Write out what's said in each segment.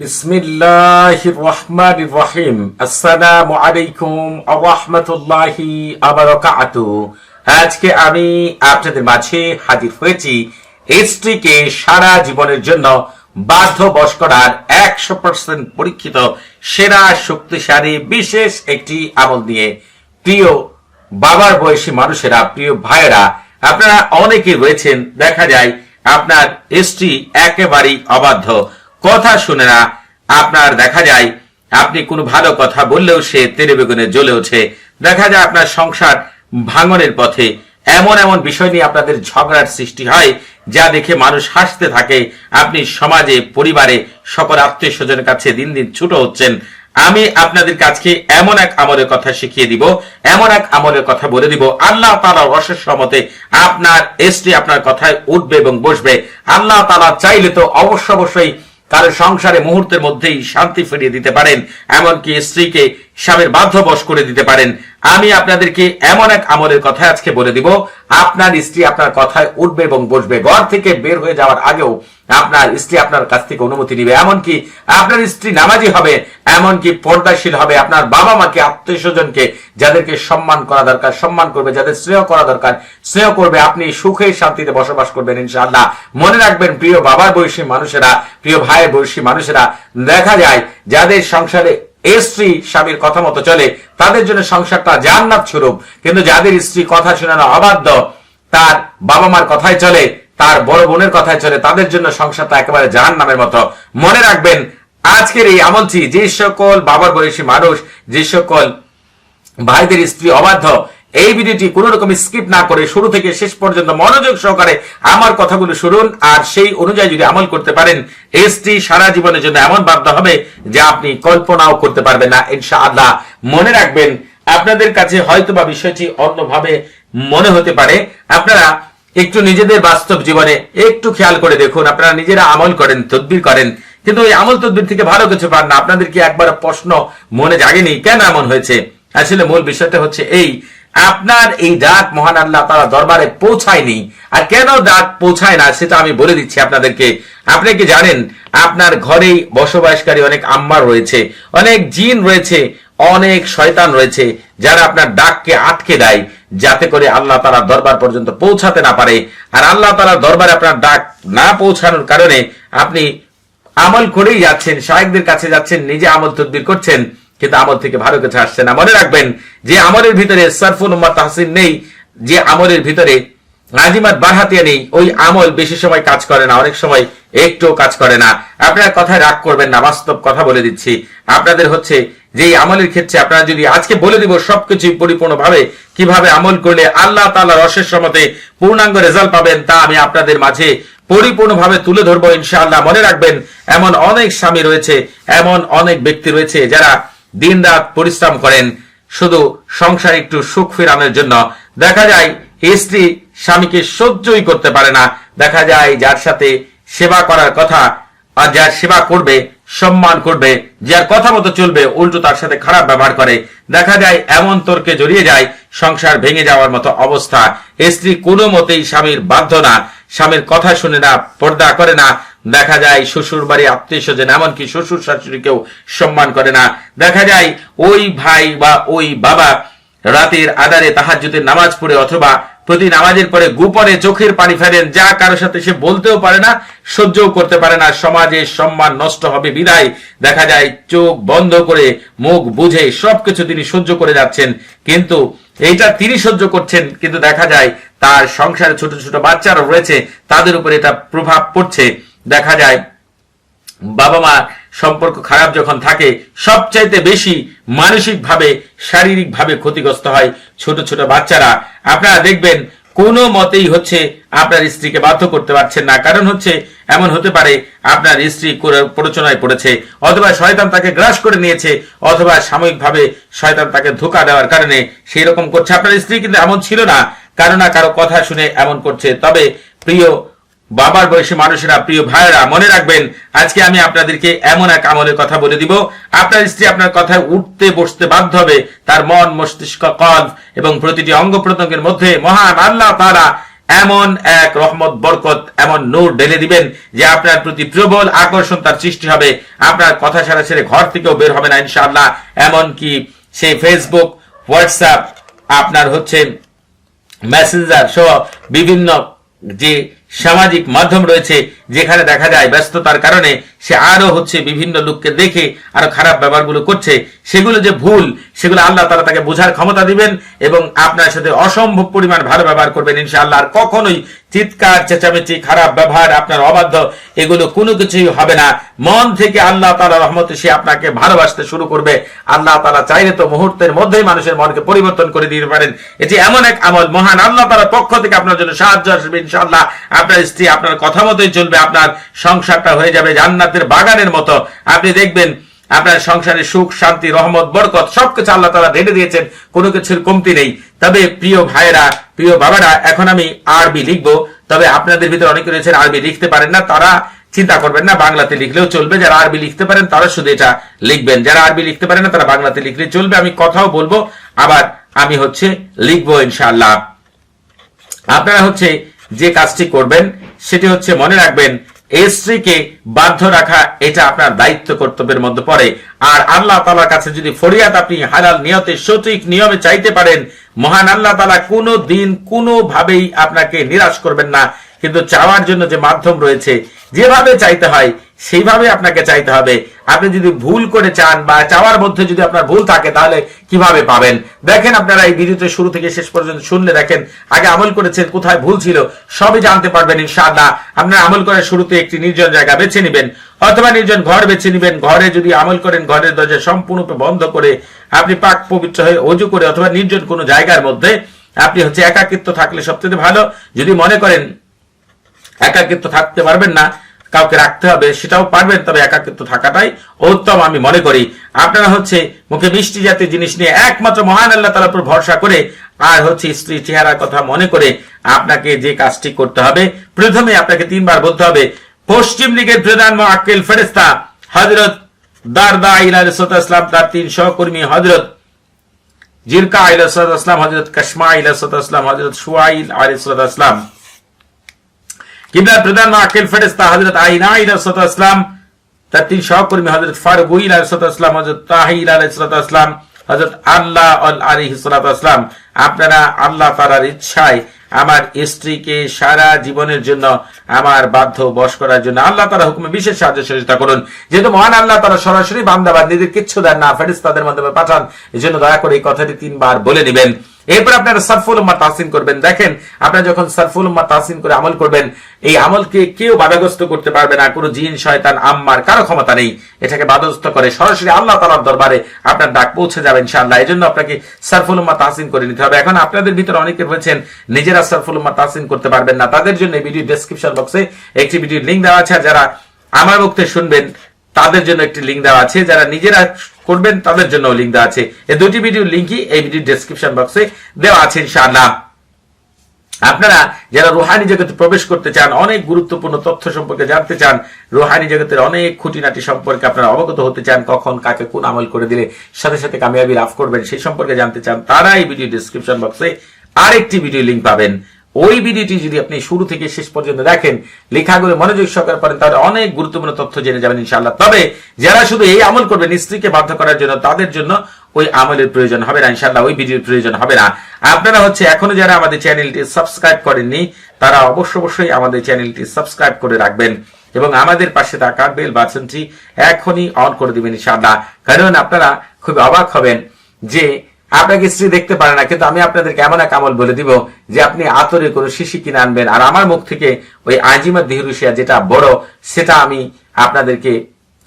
বিসমিল্লাহির রহমানির রহিম আসসালামু আলাইকুম ওয়া রাহমাতুল্লাহি ওয়া বারাকাতুহু আজকে আমি আপনাদের মাঝে হাজির হয়েছি স্ত্রীকে সারা জীবনের জন্য বাধ্য বশ করার একশো পার্সেন্ট পরীক্ষিত, সেরা, শক্তিশালী, বিশেষ একটি আমল নিয়ে প্রিয় বাবার বয়সী মানুষেরা, প্রিয় ভাইয়েরা, আপনারা অনেকে রয়েছেন, দেখা যায় আপনার স্ত্রী একেবারেই অবাধ্য। কথা শুনে না, আপনার দেখা যায়, আপনি কোনো ভালো কথা বললেও সে তেরে বেগুনে জ্বলে ওঠে। দেখা যায় আপনার সংসার ভাঙনের পথে এমন এমন বিষয় নিয়ে আপনাদের ঝগড়ার সৃষ্টি হয়, যা দেখে মানুষ হাসতে থাকে। আপনি সমাজে, পরিবারে, সকল আত্মীয় স্বজনের কাছে দিন দিন ছুটো হচ্ছেন। আমি আপনাদের কাছকে এমন এক আমলের কথা শিখিয়ে দিব, এমন এক আমলের কথা বলে দিব। আল্লাহ তালার অশেষ মতে আপনার স্ত্রী আপনার কথায় উঠবে এবং বসবে। আল্লাহ তালা চাইলে তো অবশ্য অবশ্যই তার সংসারে মুহূর্তের মধ্যেই শান্তি ফিরিয়ে দিতে পারেন, এমনকি স্ত্রীকে স্বামীর বাধ্যবশ করে দিতে পারেন। আমি আপনাদেরকে এমন এক আমলের কথা আজকে বলে দিব। আপনার স্ত্রী আপনার কথায় উঠবে এবং বসবে। ঘর থেকে বের হয়ে যাওয়ার আগেও আপনার স্ত্রী আপনার কাছ থেকে অনুমতি নিবে। এমনকি আপনার স্ত্রী নামাজি হবে, এমনকি পর্দাশীল হবে। আপনার বাবা মাকে আত্মীয় স্বজনকে যাদেরকে সম্মান করা দরকার, সম্মান করবে, যাদের স্নেহ করা দরকার, স্নেহ করবে। আপনি সুখে শান্তিতে বসবাস করবেন ইনশাআল্লাহ। মনে রাখবেন, প্রিয় বাবার বয়সী মানুষেরা, প্রিয় ভাইয়ের বয়সী মানুষেরা, দেখা যায়, যাদের সংসারে স্ত্রী স্বামীর কথা মতো চলে, তাদের জন্য সংসারটা জান্নাত স্বরূপ। কিন্তু যাদের স্ত্রী কথা শোনানো অবাধ্য, তার বাবা মার কথায় চলে, তার বড় বোনের কথায় চলে, তাদের জন্য সংসারটা একেবারে জাহান নামের মতো। মনে রাখবেন, আজকের এই আমলটি যে সকল বাবার বয়সী মানুষ, যে সকল ভাইদের স্ত্রী অবাধ্য এই ভিডিওটি কোন রকম স্কিপ না করে শুরু থেকে শেষ পর্যন্ত মনোযোগ সহকারে আমার কথাগুলো শুনুন, আর সেই অনুযায়ী যদি আমল করতে পারেন স্ত্রী সারা জীবনের জন্য এমন বাধ্য হবে যে আপনি কল্পনাও করতে পারবেন না, ইনশাআল্লাহ। মনে রাখবেন, আপনাদের কাছে হয়তো বা বিষয়টি অন্যভাবে মনে হতে পারে। আপনারা একটু নিজেদের বাস্তব জীবনে একটু খেয়াল করে দেখুন, আপনারা নিজেরা আমল করেন, তদবির করেন। কিন্তু ওই আমল তদবির থেকে ভালো কিছু পান না, আপনাদের কি একবার প্রশ্ন মনে জাগেনি? কেন এমন হয়েছে? আসলে মূল বিষয়টা হচ্ছে এই আপনার এই ডাক মহান আল্লাহ তারা দরবারে পৌঁছায়নি। আর কেন ডাক পৌঁছায় না, সেটা আমি বলে দিচ্ছি আপনাদেরকে। আপনি কি জানেন, আপনার ঘরেই বসবাসকারী অনেক আম্মার রয়েছে, অনেক জিন রয়েছে, অনেক শয়তান রয়েছে, যারা আপনার ডাককে আটকে দেয়, যাতে করে আল্লাহ তারা দরবার পর্যন্ত পৌঁছাতে না পারে। আর আল্লাহ তারা দরবারে আপনার ডাক না পৌঁছানোর কারণে আপনি আমল করেই যাচ্ছেন শাহেকদের কাছে যাচ্ছেন, নিজে আমল তদবির করছেন। কিন্তু আমল থেকে ভালো কিছু আসছে না। মনে রাখবেন যে আমলের ভিতরে সরফুল উম্মা তাহসিন নেই, যে আমলের ভিতরে নাজিমাত বারহাতিয়া নেই, ওই আমল বেশি সময় কাজ করে না, অনেক সময় একটু কাজ করে না। আপনার কথায় রাগ করবেন না, বাস্তব কথা বলে দিচ্ছি। আপনাদের হচ্ছে যে আমলের ক্ষেত্রে আপনারা যদি আজকে বলে দিব সবকিছু পরিপূর্ণভাবে, কীভাবে আমল করলে আল্লাহ তাআলার অশেষ মতে পূর্ণাঙ্গ রেজাল্ট পাবেন, তা আমি আপনাদের মাঝে পরিপূর্ণভাবে তুলে ধরবো ইনশাআল্লাহ। মনে রাখবেন, এমন অনেক স্বামী রয়েছে, এমন অনেক ব্যক্তি রয়েছে যারা দিন রাত পরিশ্রম করেন। শুধু সংসার একটু সুখ ফিরানোর জন্য। দেখা যায় স্ত্রী স্বামীকে সহ্যই করতে পারে না। দেখা যায়, যার সাথে সেবা করার কথা আর যার সেবা করবে, সম্মান করবে, যার কথা মতো চলবে, উল্টো তার সাথে খারাপ ব্যবহার করে। দেখা যায়, এমন তর্কে জড়িয়ে যায়, সংসার ভেঙে যাওয়ার মতো অবস্থা। স্ত্রী কোনো মতেই স্বামীর বাধ্য না। স্বামীর কথা শুনে না, পর্দা করে না। দেখা যায় শ্বশুর বাড়ি আত্মীয় স্বজন, এমনকি শ্বশুর শাশুড়িকেও সম্মান করে না। দেখা যায় ওই ভাই বা ওই বাবা রাতের আদারে তাহাজ্জুদের নামাজ পড়ে অথবা প্রতি নামাজের পরে গোপনে চোখের পানি ফেলেন, যা কারোর সাথে সে বলতেও পারে না, সহ্যও করতে পারে না, সমাজে সম্মান নষ্ট হবে বিদায়। দেখা যায় চোখ বন্ধ করে মুখ বুঝে সবকিছু তিনি সহ্য করে যাচ্ছেন, কিন্তু এইটা তিনি সহ্য করছেন, কিন্তু দেখা যায় তার সংসারে ছোট ছোট বাচ্চারা রয়েছে, তাদের উপর এটা প্রভাব পড়ছে। দেখা যায়, বাবা মা সম্পর্ক খারাপ যখন থাকে, সবচাইতে বেশি মানসিকভাবে, শারীরিকভাবে ক্ষতিগ্রস্ত হয় ছোট ছোট বাচ্চারা। আপনারা দেখবেন, কোনো মতেই হচ্ছে আপনার স্ত্রীকে বাধ্য করতে পারছেন না। কারণ হচ্ছে, এমন হতে পারে, আপনার স্ত্রী প্ররোচনায় পড়েছে, অথবা শয়তান তাকে গ্রাস করে নিয়েছে, অথবা সাময়িকভাবে শয়তান তাকে ধোকা দেওয়ার কারণে সেই রকম করছে। আপনার স্ত্রী কিন্তু এমন ছিল না, কারও না কারও কথা শুনে এমন করছে। তবে, প্রিয় বাবার বয়সী মানুষেরা, প্রিয় ভাইয়েরা, মনে রাখবেন, আজকে আমি আপনাদেরকে এমন এক আমলের কথা বলে দিব। আপনার স্ত্রী আপনার কথায় উঠতে বসতে বাধ্য হবে, তার মন, মস্তিষ্ক কল এবং প্রতিটি অঙ্গ প্রত্যঙ্গের মধ্যে মহান আল্লাহ তারা এমন এক রহমত, বরকত, এমন নূর ঢেলে দিবেন যে আপনার প্রতি প্রবল আকর্ষণ তার সৃষ্টি হবে। আপনার কথা ছাড়া ছেড়ে ঘর থেকেও বের হবে না, ইনশাআল্লাহ। এমন কি সেই ফেসবুক হোয়াটসঅ্যাপ আপনার হচ্ছে মেসেঞ্জার সহ বিভিন্ন যে সামাজিক মাধ্যম রয়েছে যেখানে দেখা যায় ব্যস্ততার কারণে সে আরও হচ্ছে বিভিন্ন লোককে দেখে আরও খারাপ ব্যবহারগুলো করছে। সেগুলো যে ভুল, সেগুলো আল্লাহ তারা তাকে বোঝার ক্ষমতা দিবেন এবং আপনার সাথে অসম্ভব পরিমাণ ভালো ব্যবহার করবেন ইনশাআল্লাহ। আর কখনোই চিৎকার, চেঁচামেচি, খারাপ ব্যবহার, আপনার অবাধ্য, এগুলো কোনো কিছুই হবে না। মন থেকে আল্লাহ তালা রহমতে সে আপনাকে ভালোবাসতে শুরু করবে। আল্লাহ তালা চাইলে তো মুহূর্তের মধ্যেই মানুষের মনকে পরিবর্তন করে দিতে পারেন। এটি এমন এক আমল, মহান আল্লাহ তালার পক্ষ থেকে আপনার জন্য সাহায্য আসবে ইনশাআল্লাহ। আপনার স্ত্রী আপনার কথা মতোই চলবে, আপনার সংসারটা হয়ে যাবে জান্নাতের বাগানের মতো। আপনি দেখবেন আপনার সংসারে সুখ, শান্তি, রহমত, বরকত সবকিছু আল্লাহ তালা ঢেলে দিয়েছেন, কোনো কিছুর কমতি নেই। তবে প্রিয় ভাইয়েরা, প্রিয় বাবারা, এখন আমি আরবি লিখব। তবে আপনাদের ভিতরে অনেকে রয়েছেন আরবি লিখতে পারেন না, তারা চিন্তা করবেন না, বাংলাতে লিখলেও চলবে। যারা আরবি লিখতে পারেন, তারা শুধু এটা লিখবেন। যারা আরবি লিখতে পারেন না, তারা বাংলাতে লিখলে চলবে। আমি কথাও বলব, আবার আমি হচ্ছে লিখব ইনশাআল্লাহ। আপনারা হচ্ছে যে কাজটি করবেন, সেটি হচ্ছে মনে রাখবেন এই স্ত্রীকে বাধ্য রাখা এটা আপনার দায়িত্ব কর্তব্যের মধ্যে পড়ে। আর আল্লাহ তালার কাছে যদি ফরিয়াদ আপনি হালাল নিয়তে সঠিক নিয়মে চাইতে পারেন, মহান আল্লাহ তালা কোনো দিন কোনোভাবেই আপনাকে নিরাশ করবেন না। কিন্তু চাওয়ার জন্য যে মাধ্যম রয়েছে, যেভাবে চাইতে হয় সেইভাবে আপনাকে চাইতে হবে। আপনি যদি ভুল করে চান বা চাওয়ার মধ্যে যদি আপনার ভুল থাকে, তাহলে কীভাবে পাবেন? দেখেন আপনারা এই ভিডিওতে শুরু থেকে শেষ পর্যন্ত শুনলে দেখেন, আগে আমল করেছেন, কোথায় ভুল ছিল, সবই জানতে পারবেন ইনশাআল্লাহ। আপনারা আমল করার শুরুতে একটি নির্জন জায়গা বেছে নেবেন, অথবা নির্জন ঘর বেছে নেবেন। ঘরে যদি আমল করেন, ঘরের দরজা সম্পূর্ণরূপে বন্ধ করে আপনি পাক পবিত্র হয়ে অজু করে অথবা নির্জন কোনো জায়গার মধ্যে আপনি হচ্ছে একাকিত্ব থাকলে সবচেয়ে ভালো। যদি মনে করেন একাকিত্ব থাকতে পারবেন না কাউকে রাখতে হবে সেটাও পারবেন, তবে একাকিত্ব থাকাটাই উত্তম আমি মনে করি। আপনারা হচ্ছে মুখে মিষ্টি জাতীয় জিনিস নিয়ে একমাত্র মহান আল্লাহ তালার উপর ভরসা করে আর হচ্ছে স্ত্রী চেহারার কথা মনে করে আপনাকে যে কাজটি করতে হবে, প্রথমে আপনাকে তিনবার বলতে হবে, পশ্চিম লীগের প্রধান আক্কেল ফেরেস্তা হজরত দারদা ইসলাম তার তিন সহকর্মী হজরত জিরকা ইসলাম হজরত কসমা ইসলাম হজরত সুয়াইল আলাইসালাম কিংবা প্রধান আকেল ফেরেস্তা আইনা তার তিন সহকর্মী ফারুক তাহিল আল্লাহ আপনারা আল্লাহ ইচ্ছায় আমার স্ত্রীকে সারা জীবনের জন্য আমার বাধ্য বশ করার জন্য আল্লাহ তারা হুকুমে বিশেষ সাহায্য সহযোগিতা করুন। যেহেতু মহান আল্লাহ তারা সরাসরি বান্দাবাদ নিজেদের কিচ্ছু দেন না ফেরিস্তাদের মাধ্যমে পাঠান। এই জন্য দয়া করে এই কথাটি তিনবার বলে নেবেন। এরপর আপনারা সরফুল উম্মা তাহসিন করবেন। দেখেন, আপনারা যখন সরফুল উম্মা তাহসিন করে আমল করবেন, এই আমলকে কেউ বাধাগ্রস্ত করতে পারবে না। কোনো জিন, শয়তান, আম্মার কারও ক্ষমতা নেই। এটাকে বাধাগ্রস্ত করে সরাসরি আল্লাহ তালার দরবারে আপনার ডাক পৌঁছে যাবে ইনশাআল্লাহ। এই জন্য আপনাকে সরফুল উম্মা তাহসিন করে নিতে হবে। এখন আপনাদের ভিতরে অনেকে রয়েছেন, নিজেরা সরফুল উম্মা তাহসিন করতে পারবেন না। তাদের জন্য ভিডিও ডেসক্রিপশন বক্সে একটি ভিডিও লিঙ্ক দেওয়া আছে। যারা আমার মুখতে শুনবেন তাদের জন্য একটি লিঙ্ক দেওয়া আছে। যারা নিজেরা করবেন, তাদের জন্য লিঙ্ক দেওয়া আছে। এই দুটি ভিডিও লিঙ্কই এই ভিডিও ডেসক্রিপশন বক্সে দেওয়া আছে ইনশাআল্লাহ। আপনারা যারা রুহানি জগতে প্রবেশ করতে চান, অনেক গুরুত্বপূর্ণ তথ্য সম্পর্কে জানতে চান, রুহানি জগতের অনেক খুঁটিনাটি সম্পর্কে আপনারা অবগত হতে চান, কখন, কাকে, কোন আমল করে দিলে সাথে সাথে কামিয়াবি লাভ করবেন, সেই সম্পর্কে জানতে চান, তারা এই ভিডিও ডেসক্রিপশন বক্সে আরেকটি ভিডিও লিঙ্ক পাবেন। ওই ভিডিওটি যদি আপনি শুরু থেকে শেষ পর্যন্ত দেখেন, লেখাগুলো মনোযোগ সহকারে পড়েন, তাহলে অনেক গুরুত্বপূর্ণ তথ্য জেনে যাবেন ইনশাআল্লাহ। তবে যারা শুধু এই আমল করবেন স্ত্রীকে বাধ্য করার জন্য তাদের জন্য ওই আমলের প্রয়োজন হবে না ইনশাআল্লাহ, ওই ভিডিওর প্রয়োজন হবে না। আপনারা হচ্ছে এখনও যারা আমাদের চ্যানেলটি সাবস্ক্রাইব করেননি, তারা অবশ্য অবশ্যই আমাদের চ্যানেলটি সাবস্ক্রাইব করে রাখবেন এবং আমাদের পাশে থাকা বেল বাটনটি এখনই অন করে দিবেন ইনশাআল্লাহ। কারণ আপনারা খুব অবাক হবেন যে আপনাকে স্ত্রী দেখতে পারে না? কিন্তু আমি আপনাদেরকে এমন এক আমল বলে দিব যে আপনি আতরে কোনো শিশি কিনে আনবেন। আর আমার মুখ থেকে ওই আজিমা দিহরুশিয়া যেটা বড়, সেটা আমি আপনাদেরকে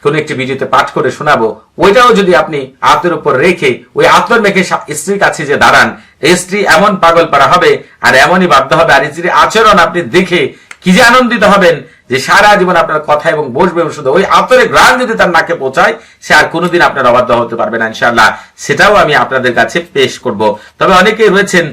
কোন একটি ভিডিওতে পাঠ করে শোনাবো। ওইটাও যদি আপনি আতের উপর রেখে ওই আতর মেখে স্ত্রীর কাছে যে দাঁড়ান স্ত্রী এমন পাগল পারা হবে আর এমনই বাধ্য হবে। আর স্ত্রীর আচরণ আপনি দেখে কি যে আনন্দিত হবেন যে সারা জীবন আপনার কথা এবং বসবে শুধু ওই আতরে গ্রাম যদি তার নাকে পৌঁছায়, সে আর কোনোদিন আপনার অবাধ্য হতে পারবে না ইনশাল্লাহ সেটাও আমি আপনাদের কাছে পেশ করব। তবে অনেকেই রয়েছেন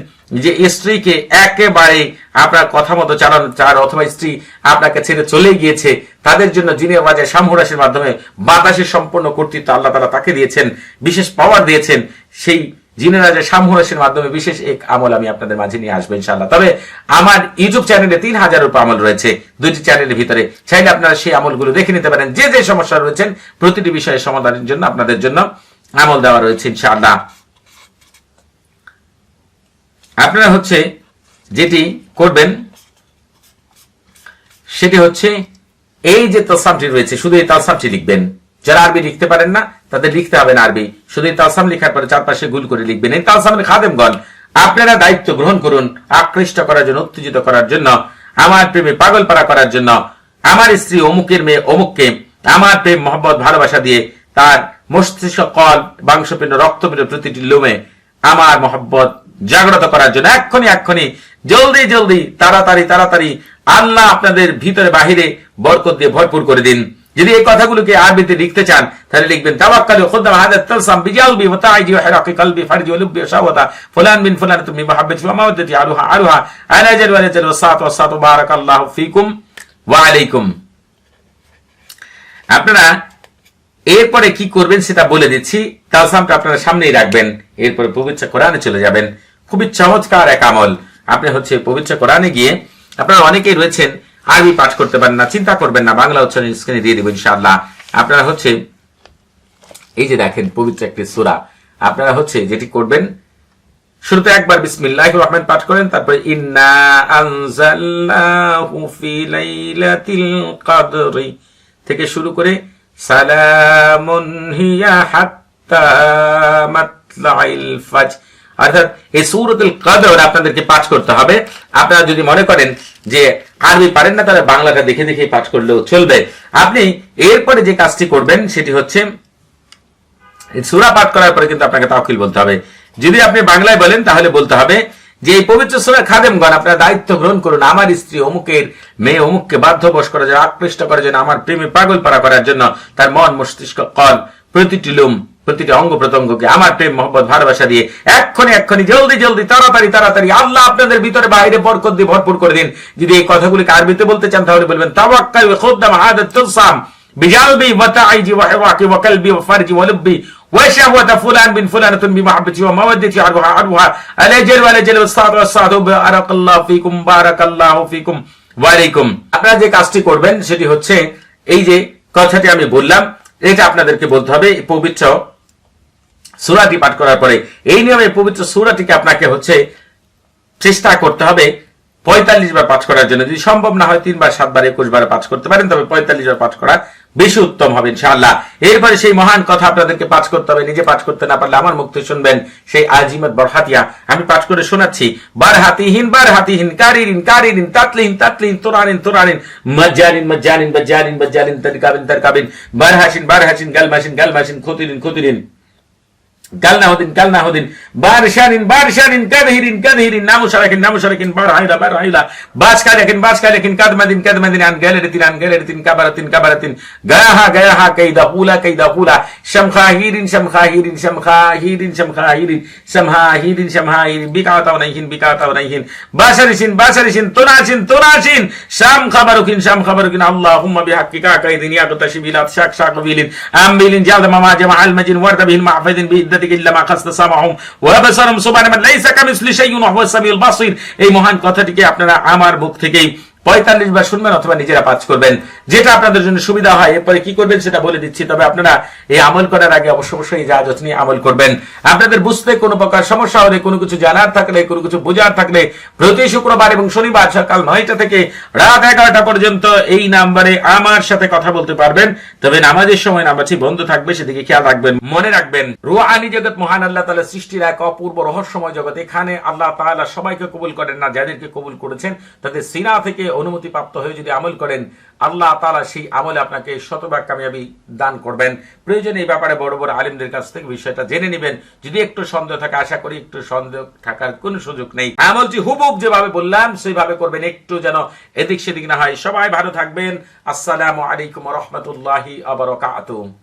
যে স্ত্রীকে একেবারে আপনার কথা মতো চালানো, চার অথবা স্ত্রী আপনাকে ছেড়ে চলে গিয়েছে, তাদের জন্য যিনি বাজার সামহরাসের মাধ্যমে বাতাসের সম্পূর্ণ কর্তৃত্ব আল্লাহ তালা তাকে দিয়েছেন, বিশেষ পাওয়ার দিয়েছেন, সেই জিনের রাজা শামহুরাসের মাধ্যমে বিশেষ এক আমল আমি আপনাদের মাঝে নিয়ে আসব, ইনশাআল্লাহ। তবে আমার ইউটিউব চ্যানেলে তিন হাজার উপর আমল রয়েছে। দুইটি চ্যানেলের ভিতরে চাইলে আপনারা সেই আমলগুলো দেখে নিতে পারেন। যে যে সমস্যা রয়েছেন, প্রতিটি বিষয়ের সমাধানের জন্য আপনাদের জন্য আমল দেওয়া রয়েছে, ইনশাআল্লাহ। আপনারা হচ্ছে যেটি করবেন, সেটি হচ্ছে এই যে তালসামটি রয়েছে, শুধু এই তালসামটি লিখবেন। যারা আরবি লিখতে পারেন না, তাদের লিখতে হবে না আরবি। শুধু তালসাম লেখার পরে চারপাশে গুল করে লিখবেন। এই তালসামের খাদেমগণ, আপনারা দায়িত্ব গ্রহণ করুন, আকৃষ্ট করার জন্য, উত্তেজিত করার জন্য, আমার প্রেমে পাগল পাড়া করার জন্য, আমার স্ত্রী অমুকের মেয়ে অমুককে, আমার প্রেম, মহব্বত, ভালোবাসা দিয়ে তার মস্তিষ্ক, কল মাংসপিণ্ড রক্তপিণ্ড প্রতিটি লোমে আমার মহব্বত জাগ্রত করার জন্য এক্ষুনি এক্ষুনি, জলদি জলদি, তাড়াতাড়ি তাড়াতাড়ি আল্লাহ আপনাদের ভিতরে, বাহিরে বরকত দিয়ে ভরপুর করে দিন। যদি এই কথাগুলোকে আরবিতে লিখতে চান, তাহলে লিখবেন, তাওয়াক্কালু খুদ্দাম হাদা তালসাম বিজালবি ওয়া তাইজি ওয়া হিরাকি কলবি ফারজি ওয়া লুব্বি ওয়া শাওয়াতা ফুলান বিন ফুলান তুমি মাহাব্বতি ওয়া মাওয়াদাতি আলুহা আলুহা আলা জাল ওয়া জাল ওয়া সাত ওয়া সাত বারাকাল্লাহু ফিকুম ওয়া আলাইকুম। আপনারা এরপরে কি করবেন সেটা বলে দিচ্ছি। তালসামটা আপনারা সামনেই রাখবেন। এরপরে পবিত্র কোরআনে চলে যাবেন। খুবই চমৎকার এক আমল। আপনি হচ্ছে পবিত্র কোরআনে গিয়ে আপনারা অনেকেই রয়েছেন আরবি পাঠ করতে পারেন না, চিন্তা করবেন না, বাংলা উচ্চারণ স্ক্রিনে দিয়ে দেবো ইনশাআল্লাহ। আপনারা হচ্ছে, এই যে দেখেন পবিত্র একটি সূরা, আপনারা হচ্ছে যেটি করবেন, শুরুতে একবার বিসমিল্লাহির রহমান পাঠ করেন, তারপরে ইন্না আনজালনাহু ফি লাইলাতিল কদরি থেকে শুরু করে সালামুন হিয়া হাত্তা মাতলাইল ফাজ অর্থাৎ এই সূরাতুল কদর আপনাদেরকে পাঠ করতে হবে। আপনারা যদি মনে করেন যে আরবি পারেন না, তাহলে বাংলাটা দেখে দেখে পাঠ করলেও চলবে। আপনি এরপরে যে কাজটি করবেন, সেটি হচ্ছে সূরা পাঠ করার পরে কিন্তু আপনাকে তাওকিল বলতে হবে। যদি আপনি বাংলায় বলেন, তাহলে বলতে হবে যে এই পবিত্র সূরা খাদেমগণ আপনারা দায়িত্ব গ্রহণ করুন আমার স্ত্রী অমুকের মেয়ে অমুককে বাধ্যবশ করার জন্য, আকৃষ্ট করার জন্য, আমার প্রেমে পাগল পাড়া করার জন্য, তার মন মস্তিষ্ক কল প্রতিটি লোম প্রতিটি অঙ্গ প্রত্যঙ্গকে আমার প্রেম মোহব্বত ভালোবাসা দিয়ে এক্ষণে এক্ষণে জলদি জলদি তাড়াতাড়ি তাড়াতাড়ি আল্লাহ আপনাদের ভিতরে বাইরে বরকত দিয়ে ভরপুর করে দিন যদি এই কথাগুলিকে আরবিতে বলতে চান তাহলে বলবেন তাওয়াক্কাল খুদ্দাম হাদাত তুলসাম بجلبي وتعيجي وحواكي وقلبي وفرجي ولبي وشهوة فلان بن فلانة بمحبتي ومودتي عروها عروها الأجل والأجل والصاد والصاد بارك الله فيكم بارك الله فيكم ওয়ালাইকুম আপনারা যে কাজটি করবেন সেটি হচ্ছে এই যে কথাটি আমি বললাম এটা আপনাদেরকে বলতে হবে এই পবিত্র সূরাটি পাঠ করার পরে, এই নিয়মে পবিত্র সূরাটিকে আপনাকে হচ্ছে চেষ্টা করতে হবে পঁয়তাল্লিশ বার পাঠ করার জন্য। যদি সম্ভব না হয়, তিনবার, সাতবার, একুশ বার পাঠ করতে পারেন, তবে পঁয়তাল্লিশ বার পাঠ করা বেশি উত্তম হবে ইনশাআল্লাহ। এরপরে সেই মহান কথা আপনাদেরকে পাঠ করতে হবে। নিজে পাঠ করতে না পারলে আমার মুক্তি শুনবেন সেই আজিমত বরহাতিয়া। আমি পাঠ করে শোনাচ্ছি বার হাতিহীন বার হাতিহীন কারিরিন কারিরিন, তাতলিন তাতলিন, তোরানিন তোরানিন মজ্জানিন বজ্জানিন বজ্জানিন তরকাবিন তরকাবিন বার হাসিন বার হাসিন গালমাসিন গালমাসিন, খুতিরিন খুতিরিন। গালনাহুদ্দিন গালনাহুদ্দিন, বারশানিন বারশানিন, কাদহিরিন কাদহিরিন, নামুশারাকিন নামুশারাকিন, বারহাইলা বারহাইলা বাসকালাকিন বাসকালাকিন কাদমাদিন কাদমাদিন আন গালারিতিন আন গালারিতিন কাবারাতিন কাবারাতিন গায়াহা গায়াহা কাইদা, হুলা কাইদা, হুলা, শামখাহিরিন শামখাহিরিন শামখাহিরিন শামখাহিরিন, শামহাহিরিন শামহাহিরিন, বিকাতাওনাইহিন বিকাতাওনাইহিন বাশারিসিন বাশারিসিন তুনাসিন তুনাসিন শাম খাবারুকিন শাম খাবারুকিন আল্লাহুম্মা বিহাক্কিকা কাইদিন ইয়াকতাশিবিলাত শাক শাকবিলিন, আমবিলিন জাদমা মা জামাআল মাজিন ওয়ারদাবিহিন মাহফাদিন বিইদ্দাতিক ইল্লা মা খাসতা সামাহুম ওয়া বাসারুম সুবহানাল্লাহি লাইসা কামিসলি শাইউন, ওয়া হুয়াস সামিউল বাসীর। এই মহান কথাটিকে আপনারা আমার মুখ থেকেই পঁয়তাল্লিশ বার শুনবেন অথবা নিজেরা পাঠ করবেন। যেটা আপনাদের জন্য সুবিধা হয়, এরপরে কি করবেন সেটা বলে দিচ্ছি। তবে আপনারা এই আমল করার আগে অবশ্য অবশ্যই যা যত্ন আমল করবেন। আপনাদের বুঝতে কোনো প্রকার সমস্যা হলে, কোনো কিছু জানার থাকলে, কোনো কিছু বোঝার থাকলে প্রতি শুক্রবার এবং শনিবার সকাল নয়টা থেকে রাত এগারোটা পর্যন্ত এই নাম্বারে আমার সাথে কথা বলতে পারবেন। তবে নামাজের সময় নামাজি বন্ধ থাকবে, সেদিকে খেয়াল রাখবেন, মনে রাখবেন। রুহানি জগৎ মহান আল্লাহ তালা সৃষ্টির এক অপূর্ব রহস্যময় জগৎ। এখানে আল্লাহ তাআলা সবাইকে কবুল করেন না, যাদেরকে কবুল করেছেন, তাদের সিনা থেকে অনুমতি প্রাপ্ত হয়ে যদি আমল করেন, আল্লাহ তাআলা সেই আমলে আপনাকে শতভাগ কামিয়াবি দান করবেন। প্রয়োজন এই ব্যাপারে বড় বড় আলিমদের কাছ থেকে বিষয়টা জেনে নেবেন। যদি একটু সন্দেহ থাকে, আশা করি একটু সন্দেহ থাকার কোনো সুযোগ নেই। আমলটি হুবুক যেভাবে বললাম, সেইভাবে করবেন। একটু যেন এদিক সেদিক না হয়। সবাই ভালো থাকবেন। আসসালামু আলাইকুম রহমতুল্লাহি আবরকাতুম